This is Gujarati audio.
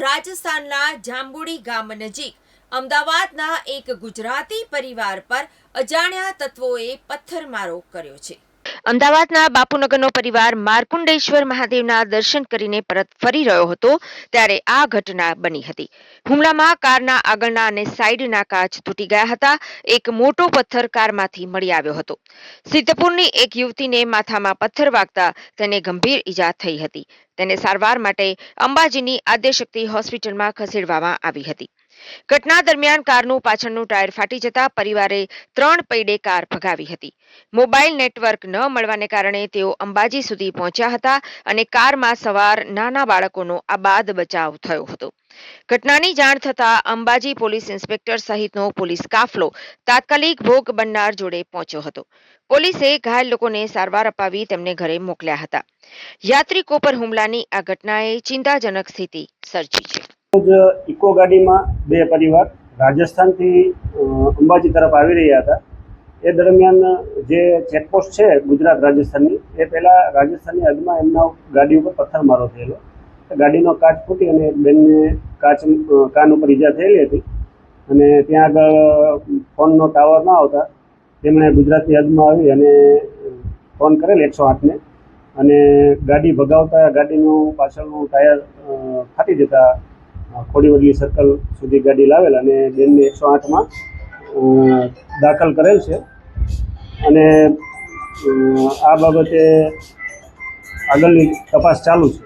રાજસ્થાનના જાંબુડી ગામ નજીક. અમદાવાદના એક ગુજરાતી પરિવાર પર અજાણ્યા તત્વોએ પથ્થરમારો કર્યો છે. અમદાવાદના બાપુનગરનો પરિવાર માર્કુંડેશ્વર મહાદેવના દર્શન કરીને પરત ફરી રહ્યો હતો, ત્યારે આ ઘટના બની હતી. હુમલામાં કારના આગળના અને સાઈડના કાચ તૂટી ગયા હતા. એક મોટો પથ્થર કારમાંથી મળી આવ્યો હતો. સિદ્ધપુરની એક યુવતીને માથામાં પથ્થર વાગતા તેને ગંભીર ઈજા થઈ હતી. તેને સારવાર માટે અંબાજીની આદ્યશક્તિ હોસ્પિટલમાં ખસેડવામાં આવી હતી. ઘટના દરમિયાન કારનું પાછળનું ટાયર ફાટી જતા પરિવારે ત્રણ પૈડે કાર ભગાવી હતી. મોબાઈલ નેટવર્ક ન મળવાને કારણે તેઓ અંબાજી સુધી પહોંચ્યા હતા અને કારમાં સવાર નાના બાળકોનો આબાદ બચાવ થયો હતો. ઘટનાની જાણ થતા અંબાજી પોલીસ ઇન્સ્પેક્ટર સહિતનો પોલીસ કાફલો તાત્કાલિક ભોગ બનનાર જોડે પહોંચ્યો હતો. પોલીસે ઘાયલ લોકોને સારવાર અપાવી તેમને ઘરે મોકલ્યા હતા. યાત્રિકો પર હુમલાની આ ઘટનાએ ચિંતાજનક સ્થિતિ સર્જી છે. જ ઇકો ગાડીમાં બે પરિવાર રાજસ્થાનથી અંબાજી તરફ આવી રહ્યા હતા. એ દરમિયાન જે ચેકપોસ્ટ છે ગુજરાત રાજસ્થાનની, એ પહેલાં રાજસ્થાનની હદમાં એમના ગાડી ઉપર પથ્થરમારો થયેલો. ગાડીનો કાચ ફૂટી અને બેનને કાચ કાન ઉપર ઈજા થયેલી હતી. અને ત્યાં આગળ ફોનનો ટાવર ન આવતા તેમણે ગુજરાતની હદમાં આવી અને ફોન કરેલ એકસો આઠને. અને ગાડી ભગાવતા ગાડીનું પાછળનું ટાયર ફાટી જતા ખોડીવડલી સર્કલ સુધી ગાડી લાવેલ અને બેનને એકસો આઠમાં દાખલ કરેલ છે. અને આ બાબતે આગળની તપાસ ચાલુ છે.